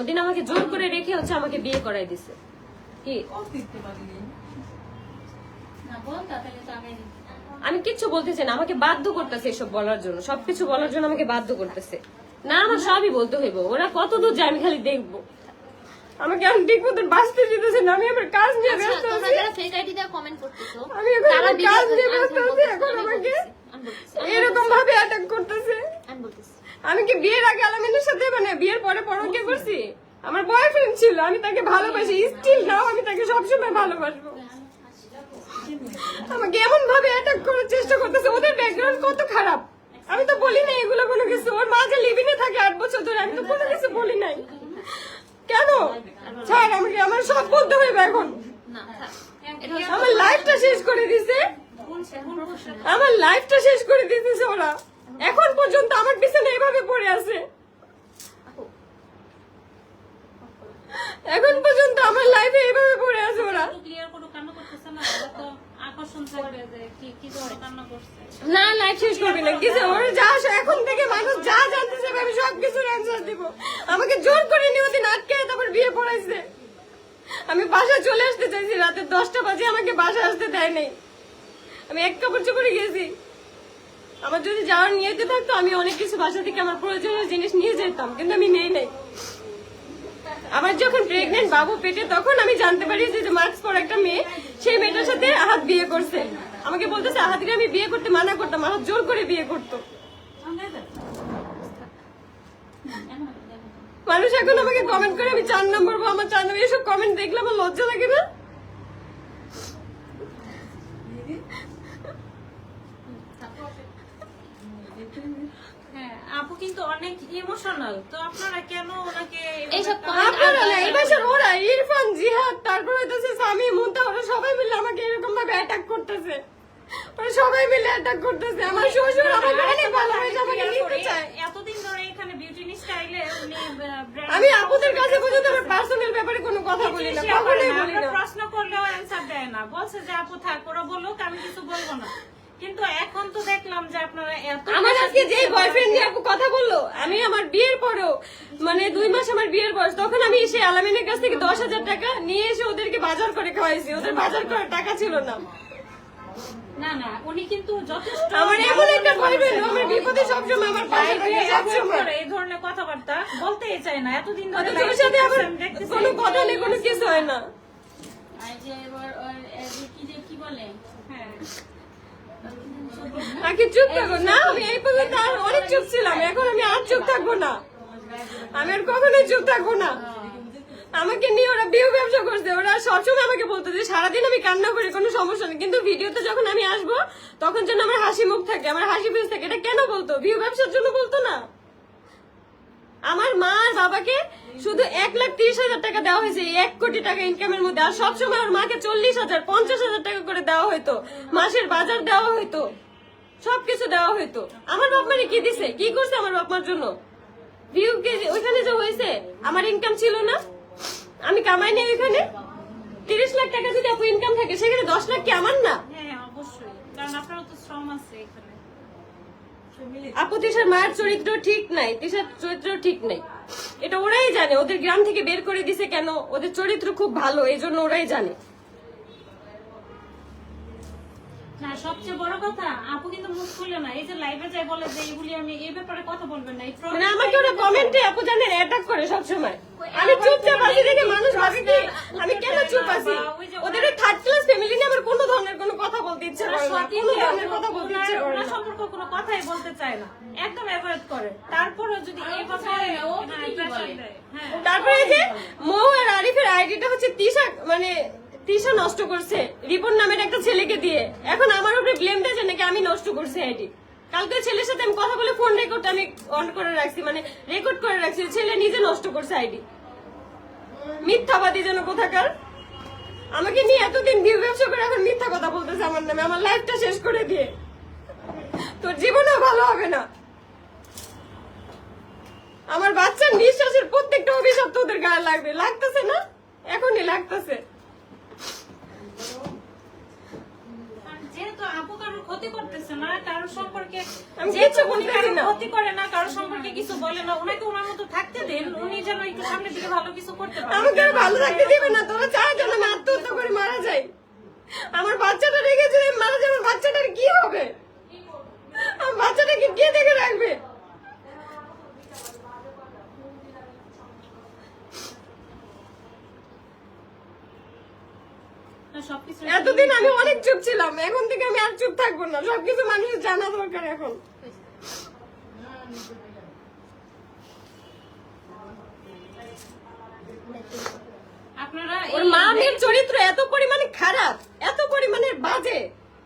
ওদিন আমাকে জোর করে রেখে হচ্ছে আমাকে বিয়ে করাই দিছে। কি? আমি কিচ্ছু বলতেছি না আমাকে বাধ্য করতেছে এসব বলার জন্য। সবকিছু বলার জন্য আমাকে বাধ্য করতেছে। না আমার সবই বলতে হইব। ওরা কত দূর যায় আমি খালি দেখব। আমাকে আমি ঠিক মতন বাঁচতে দিতেছে না আমি আমার কাজ নিয়ে আচ্ছা ব্যস্ত আছি। আমি এখন কাজ নিয়ে ব্যস্ত আছি, এখন আমাকে এরকম ভাবে অ্যাটাক করতেছে। আমি কি বিয়ের আগে আলামিনের সাথে মানে বিয়ের পরে পরকে করছি? আমার বয়ফ্রেন্ড ছিল, আমি তাকে ভালোবাসি। স্টিল নাও আমি তাকে সবসময় ভালোবাসবো। আমাকে এমন ভাবে অ্যাটাক করার চেষ্টা করতেছে, ওদের ব্যাকগ্রাউন্ড কত খারাপ। আমি তো বলি না এগুলো কোনো কিছু। ওর মা যে লিভিনে থাকে আট বছর ধরে আমি তো কোনো কিছু বলি নাই কেন ছাড় আমাকে আমার সব বলতে হইবে এখন না, থাক। এটা হচ্ছে আমার লাইফটা শেষ করে দিছে professional। আমার লাইফটা শেষ করে দিতেছে ওরা এখন পর্যন্ত আমার পিছনে এভাবে পড়ে আছে আপু, এখন পর্যন্ত আমার লাইফে এভাবে পড়ে আছে ওরা ক্লিয়ার করে কান্না করতেছে না ওরা তো আকর্ষণ থাকবে যে কি কি করে কান্না করছে না লাইফ শেষ করবি না। কিছু ওরা যা এখন থেকে মানুষ যা জানতে চাইবে আমি সব কিছুর অ্যান্সার দিব। আমাকে জোর করে নিয়ে ওদিন আটকে তারপর বিয়ে পড়াইছে। আমি বাসায় চলে আসতে চাইছি, রাতে দশটা বাজে আমাকে বাসায় আসতে দেয় নাই আমি এক কাপড় চোপড়ে গেছি আমার যদি যাওয়ার নিয়েতে থাকতো, আমি অনেক কিছু বাসা থেকে আমার প্রয়োজনীয় জিনিস নিয়ে যেতাম, কিন্তু আমি নেই নাই। আমার যখন প্রেগনেন্ট বাবু পেটে, তখন আমি জানতে পারি যে মার্কস পর একটা মেয়ে, সেই মেয়েটার সাথে হাত বিয়ে করছে। আমাকে বলতেছে আহাতিকে আমি বিয়ে করতে মানা করতাম, আমার জোর করে বিয়ে করতো। মানুষ এখন আমাকে কমেন্ট করে, আমি চার নম্বর বা আমার চার নম্বর এসব কমেন্ট দেখলে আমার লজ্জা লাগে না? আপু কিন্তু অনেক ইমোশনাল তো আপনারা কেন ওনাকে এইসব আপনারা না এই ওরা ইরফান জিহাদ তারপর হইতেছে স্বামী মুন্তা ওরা সবাই মিলে আমাকে এরকম ভাবে অ্যাটাক করতেছে। ওরা সবাই মিলে অ্যাটাক করতেছে। আমার শ্বশুর আমাকে অনেক ভালোবাসে আমাকে নিতে চায়। এতদিন ধরে এখানে বিউটি স্টাইলে উনি আমি আপুদের কাছে পর্যন্ত আমার পার্সোনাল ব্যাপারে কোনো কথা বলি না কখনোই বলি না। প্রশ্ন করলেও অ্যান্সার দেয় না। বলছে যে আপু থাক ওরা বলুক আমি কিছু বলব না। কিন্তু এখন তো দেখলাম যে আপনারা এত আমার আজকে যে বয়ফ্রেন্ড নিয়ে আপু কথা বলল আমি আমার বিয়ের পরেও মানে দুই মাস আমার বিয়ের বয়স তখন আমি এসে আলামিনের কাছ থেকে দশ হাজার টাকা নিয়ে এসে ওদেরকে বাজার করে খাওয়াইছি ওদের বাজার করার টাকা ছিল না। না না উনি কিন্তু যথেষ্ট আমার এমন একটা বয়ফ্রেন্ড আমার বিপদে সবসময় আমার পাশে থাকে সবসময় এই ধরনের কথাবার্তা বলতেই চায় না এতদিন ধরে অথচ সাথে আমার কোনো কথা নেই কোনো কিছু হয় না। এবার যে কি বলে? হ্যাঁ। আগে চুপ থাকো। না, আমি এই পর্যন্ত আর অনেক চুপ ছিলাম। এখন আমি আর চুপ থাকব না। আমি আর কখনোই চুপ থাকব না। আমাকে নিয়ে ওরা বিয়ে ব্যবসা করছে। ওরা সবসময় আমাকে বলতো যে, সারাদিন আমি কান্না করি, কোনো সমস্যা নেই। কিন্তু ভিডিওতে যখন আমি আসব, তখন যেন আমার হাসি মুখ থাকে, আমার হাসি ফেস থাকে। এটা কেন বলতো? বিয়ে ব্যবসার জন্য বলতো না? আমার মা আর বাবাকে শুধু এক লাখ তিরিশ হাজার টাকা দেওয়া হয়েছে এক কোটি টাকা ইনকামের মধ্যে। আর সবসময় ওর মাকে চল্লিশ হাজার পঞ্চাশ হাজার টাকা করে দেওয়া হতো মাসের বাজার দেওয়া হতো সবকিছু দেওয়া হতো আমার বাপ মানে কি দিছে? কি করছে আমার বাপ মার জন্য? ওইখানে যে হয়েছে আমার ইনকাম ছিল না। আমি কামাই নেই ওইখানে। তিরিশ লাখ টাকা যদি আপু ইনকাম থাকে সেখানে দশ লাখ কি আমার না? হ্যাঁ হ্যাঁ, অবশ্যই। কারণ আপনারও তো শ্রম আছে এখানে। আপু, তিশার মায়ের চরিত্র ঠিক নাই, তিশার চরিত্র ঠিক নাই। এটা ওরাই জানে, ওদের গ্রাম থেকে বের করে দিছে কেন? ওদের চরিত্র খুব ভালো এই জন্য ওরাই জানে। না সবচেয়ে বড় কথা আপু কিন্তু মুখ খুলে না। এই যে লাইভে যায় বলে যে এইগুলি আমি এই ব্যাপারে কথা বলবেন না মানে আমাকে ওরা কমেন্টে আপু জানেন অ্যাটাক করে সবসময়। আমি চুপচাপ আছি দেখে মানুষ ভাবে কি আমি কেন চুপ আছি? ওদের থার্ড ক্লাস ফ্যামিলি নিয়ে আমার কোনো ধরনের কোনো কথা বলতে ইচ্ছে করে না কোনো ধরনের কথা বলতে ইচ্ছে করে না। সম্পর্কে কোনো কথাই বলতে চায় না একদম অ্যাভয়েড করে। তারপরে যদি এই কথায় ও হ্যাঁ। হ্যাঁ। তারপরে যে মৌ আর আরিফের আইডিটা হচ্ছে তিশা মানে তিশা নষ্ট করছে। রিপন নামের একটা ছেলেকে দিয়ে। এখন আমার উপরে ব্লেম দিয়েছে নাকি আমি নষ্ট করছি আইডি কালকে ছেলের সাথে আমি কথা বলে ফোন রেকর্ড আমি অন করে রাখছি মানে রেকর্ড করে রাখছি, ছেলে নিজে নষ্ট করছে আইডি মিথ্যাবাদী যেন কোথাকার। আমাকে নিয়ে এতদিন ভিউ ব্যবসা করে এখন মিথ্যা কথা বলতেছে আমার নামে, আমার লাইফটা শেষ করে দিয়ে। তোর জীবনেও ভালো হবে না। আমার বাচ্চার নিঃশ্বাসের প্রত্যেকটা অভিশাপ তোদের গায়ে লাগবে। লাগতেছে না? এখনই লাগতেছে আর যেহেতু আপু কারোর ক্ষতি করতেছে না কারোর সম্পর্কে। ক্ষতি করে না কারোর সম্পর্কে কিছু বলে না ওনাকে ওনার মতো থাকতে দেন উনি যেন একটু সামনের দিকে ভালো কিছু করতে পারে। আমাকে ভালো থাকতে দিবে না তোরা চায় যেন আমি আত্মহত্যা করে মারা যাই। আমার বাচ্চাটা রেখে যদি মারা যায় আমার বাচ্চাটার কি হবে? আমার বাচ্চাটাকে কে দেখে রাখবে? সবকিছু এতদিন আমি অনেক চুপ ছিলাম এখন থেকে আমি আর চুপ থাকব না। সবকিছু মানুষের জানা দরকার এখন। আপনারা ওর মা মেয়ের চরিত্র এত পরিমাণে খারাপ এত পরিমাণে বাজে।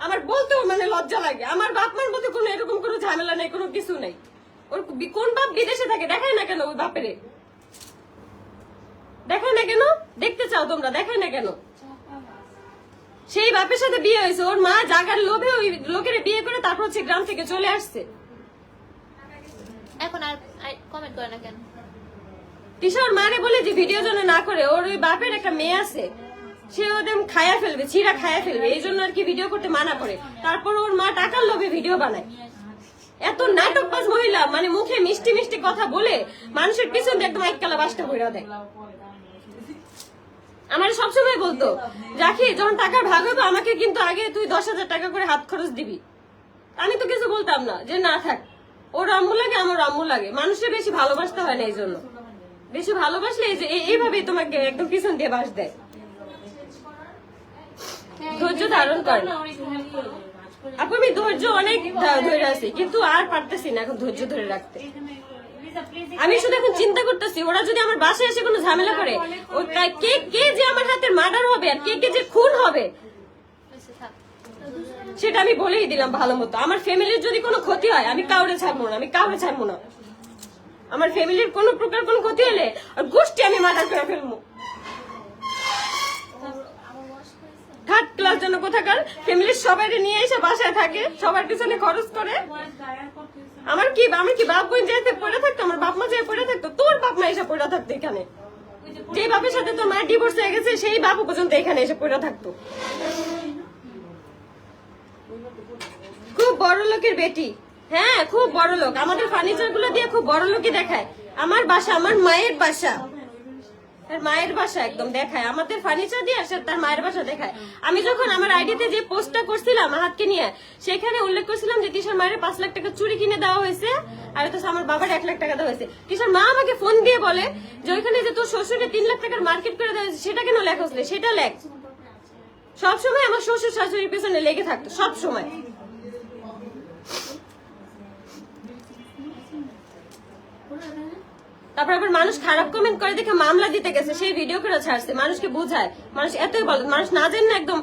আমার বলতেও মানে লজ্জা লাগে। আমার বাপ মার মধ্যে কোনো এরকম কোনো ঝামেলা নেই কোনো কিছু নেই। ওর কোন বাপ বিদেশে থাকে দেখায় না কেন ওই বাপেরে? দেখায় না কেন? দেখতে চাও তোমরা দেখায় না কেন? সেই বাপের সাথে বিয়ে হয়েছে। ওর মা জাগার লোভে ওই লোকের বিয়ে করে তারপর হচ্ছে গ্রাম থেকে চলে আসছে। এখন আর কমেন্ট করে না কেন? কিশোর মারে বলে যে ভিডিও যেন না করে ওর ওই বাপের একটা মেয়ে আছে। সে ওদের খায়া ফেলবে ছিঁড়া খায়া ফেলবে এই জন্য আর কি ভিডিও করতে মানা করে। তারপর ওর মা টাকার লোভে ভিডিও বানায়। এত নাটকবাজ মহিলা মানে মুখে মিষ্টি মিষ্টি কথা বলে মানুষের পিছন দিয়ে একদম এককালা বাসটা বইরা দেয়। আমার সবসময় বলতো, রাখি, যখন টাকা ভাগ হবে, আমাকে কিন্তু আগে তুই দশ হাজার টাকা করে হাত খরচ দিবি। আমি তো কিছু বলতাম না, যে না থাক, ওর আম্মু লাগে, আমার আম্মু লাগে। মানুষের বেশি ভালোবাসতে হয় না এই জন্য। বেশি ভালোবাসলে এই যে এই- এইভাবেই তোমাকে একদম পিছন দিয়ে বাস দেয়। ধৈর্য ধারণ করে। আপু, আমি ধৈর্য অনেক ধরে আছি, কিন্তু আর পারতেছি না এখন ধৈর্য ধরে রাখতে। আমি শুধু এখন চিন্তা করতেছি ওরা যদি আমার বাসায় এসে কোনো ঝামেলা করে কে কে যে আমার হাতের মার্ডার হবে আর কে কে যে খুন হবে? সেটা আমি বলেই দিলাম ভালো মতো। আমার ফ্যামিলির যদি কোনো ক্ষতি হয় আমি কাউরে ছাড়বো না আমি কাউরে ছাড়বো না। আমার ফ্যামিলির কোনো প্রকার কোনো ক্ষতি হলে আর গোষ্ঠী আমি মার্ডার করে ফেলব। থার্ড ক্লাস জন্য কোথাকার ফ্যামিলির সবাই নিয়ে এসে বাসায় থাকে সবার পিছনে খরচ করে। আমার কি, আমি কি বাপ বোন যাইতে পড়ে থাকতো আমার বাপ মা যাই পড়ে থাকতো? তোর বাপ মা এসে পড়ে থাকতো এখানে? যে বাপের সাথে তোর মায়ের ডিভোর্স হয়ে গেছে, সেই বাপ পর্যন্ত এখানে এসে পড়ে থাকতো। খুব বড় লোকের বেটি। হ্যাঁ খুব বড় লোক। আমাদের ফার্নিচারগুলো দিয়ে খুব বড় লোকই দেখায়। আমার বাসা, আমার মায়ের বাসা। তার মায়ের বাসা একদম দেখায়। আমাদের ফার্নিচার দিয়ে আসে, তার মায়ের বাসা দেখায়। আমি যখন আমার আইডিতে যে পোস্টটা করছিলাম হাতকে নিয়ে, সেখানে উল্লেখ করছিলাম যে তিশার মায়ের পাঁচ লাখ টাকা চুরি কিনে দেওয়া হয়েছে, আর তো আমার বাবার এক লাখ টাকা দেওয়া হয়েছে। তিশার মা আমাকে ফোন দিয়ে বলে যে, ওইখানে যে তোর শ্বশুরে তিন লাখ টাকার মার্কেট করে দেওয়া হয়েছে, সেটা কেন লেখা হয়েছিল সেটা লেখ। সবসময় আমার শ্বশুর শাশুড়ির পেছনে লেগে থাকতো, সব সময়। তারপর আবার মানুষ খারাপ কমেন্ট করে দেখে মামলা দিতে গেছে, সেই ভিডিও করে ছাড়ছে। মানুষকে বোঝায়। মানুষ এতই বলে, মানুষ না জেনে একদম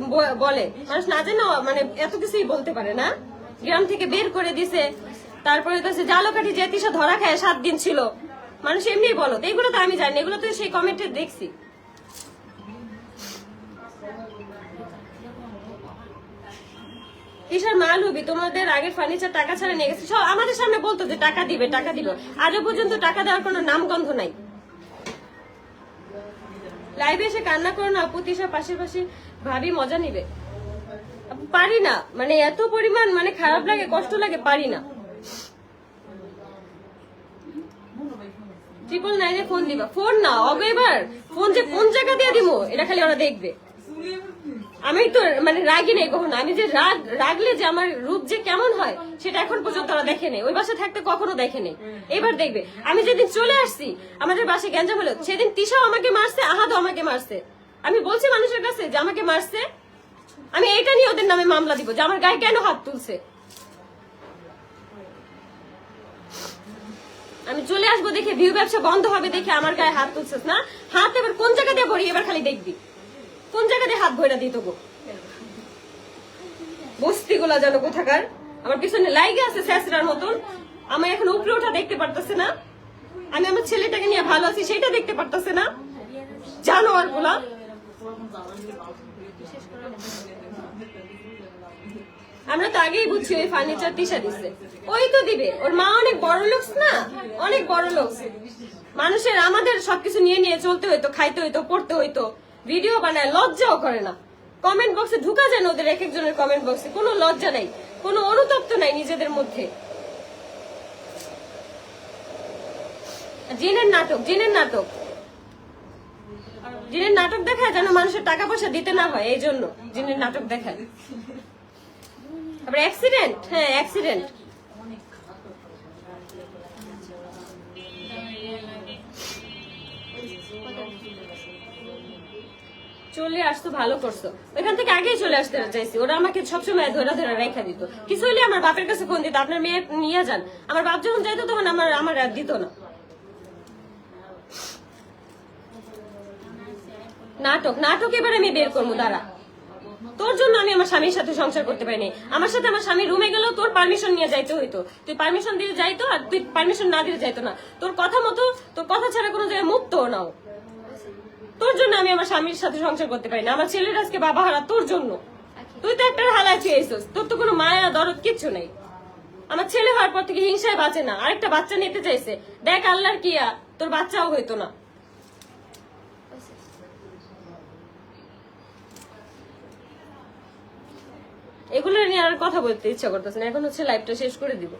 ব- বলে। মানুষ না জেনে মানে এত কিছুই বলতে পারে না। গ্রাম থেকে বের করে দিছে। তারপরে তো জালোকাঠি জালো কাঠি যে তিসা ধরা খায়, সাত দিন ছিল। মানুষ এমনি বলো এগুলো তো আমি জানি এগুলো তো সেই কমেন্টে দেখছি। কিসের মাল হবি তোমাদের আগে ফার্নিচার টাকা ছাড়া নিয়ে গেছে। সব আমাদের সামনে বলতো যে টাকা দিবে টাকা দিবে। আজও পর্যন্ত টাকা দেওয়ার কোনো নামগন্ধ নাই। লাইভে এসে কান্না করো না আপু পাশে পাশে ভাবি মজা নিবে। পারি না। মানে এত পরিমাণ মানে খারাপ লাগে, কষ্ট লাগে, পারি না। ট্রিপল নাইনে ফোন দিবা। ফোন না অবে এবার। ফোন যে কোন জায়গা দিয়ে দিব এটা খালি ওরা দেখবে। আমি তো মানে রাগি নেই কখনো। আমি যে রাগ, রাগলে যে আমার রূপ যে কেমন হয়, সেটা এখন পর্যন্ত ওরা দেখেনি ওই বাসা থাকতে কখনো দেখেনি এবার দেখবে। আমি যেদিন চলে আসছি, আমাদের বাসে গ্যাঞ্জাম হলো, সেদিন তিশাও আমাকে মারছে, আহাদও আমাকে মারছে। আমি বলছি মানুষের কাছে যে আমাকে মারছে, আমি এইটা নিয়ে ওদের নামে মামলা দিব, যে আমার গায়ে কেন হাত তুলছে? আমি চলে আসব দেখে, ভিউ ব্যবসা বন্ধ হবে দেখে আমার গায়ে হাত তুলছিস না? হাত এবার কোন জায়গা দিয়ে ভরি এবার খালি দেখবি? কোন জায়গা দিয়ে হাত ভরে দিত গো বস্তি গুলা যেন কোথাকার। আমার পিছনে লাইগে আছে স্যাসরার মতন। আমার এখন উপরে ওঠা দেখতে পারতেছে না। আমি আমার ছেলেটাকে নিয়ে ভালো আছি সেটা দেখতে পারতেছে না। জানোয়ারগুলা আমরা তো আগেই বুঝছি ওই ফার্নিচার তিসা দিছে। ওই তো দিবে। ওর মা অনেক বড় লোক না? অনেক বড় লোক। মানুষের আমাদের সবকিছু নিয়ে নিয়ে চলতে হইতো, খাইতে হইতো, পড়তে হইতো। ভিডিও বানায় লজ্জাও করে না। কমেন্ট বক্সে ঢুকা যায় ওদের এক একজনের কমেন্ট বক্সে কোনো লজ্জা নাই, কোনো অনুতপ্ত নাই নিজেদের মধ্যে। জিনের নাটক জিনের নাটক। জিনের নাটক দেখায় যেন মানুষের টাকা পয়সা দিতে না হয়, এই জন্য জিনের নাটক দেখায়। তারপরে অ্যাক্সিডেন্ট হ্যাঁ অ্যাক্সিডেন্ট চলে আসতো, ভালো করছ ওইখান থেকে আগেই চলে আসতে চাইছি। ওরা আমাকে সবসময় ধরে ধরে রেখা দিত। কিছু হলে আমার বাপের কাছে ফোন দিত, আপনার মেয়ে নিয়ে যান। আমার বাপ যখন যাইতো তখন আমার আমার আর দিত না। নাটক নাটক এবার আমি বের করব, দাঁড়া। তোর জন্য আমি আমার স্বামীর সাথে সংসার করতে পারিনি। আমার সাথে আমার স্বামী রুমে গেলেও তোর পারমিশন নিয়ে যাইতে হইতো। তুই পারমিশন দিলে যাইতো আর তুই পারমিশন না দিলে যাইতো না। তোর কথা মতো, তোর কথা ছাড়া কোনো জায়গায় মুক্ত নাও। তোর জন্য আমি আমার স্বামীর সাথে সংসার করতে পারি না। আমার ছেলের আজকে বাবা হারা, তোর জন্য। তুই তো একটা হালায় চেয়েছিস তোর তো কোনো মায়া, দরদ, কিচ্ছু নেই। আমার ছেলে হওয়ার পর থেকে হিংসায় বাঁচে না। আরেকটা বাচ্চা নিতে চাইছে। দেখ আল্লাহর কিয়া তোর বাচ্চাও হইতো না। এগুলো নিয়ে আর কথা বলতে ইচ্ছা করতেছে না। এখন হচ্ছে লাইফটা শেষ করে দিব।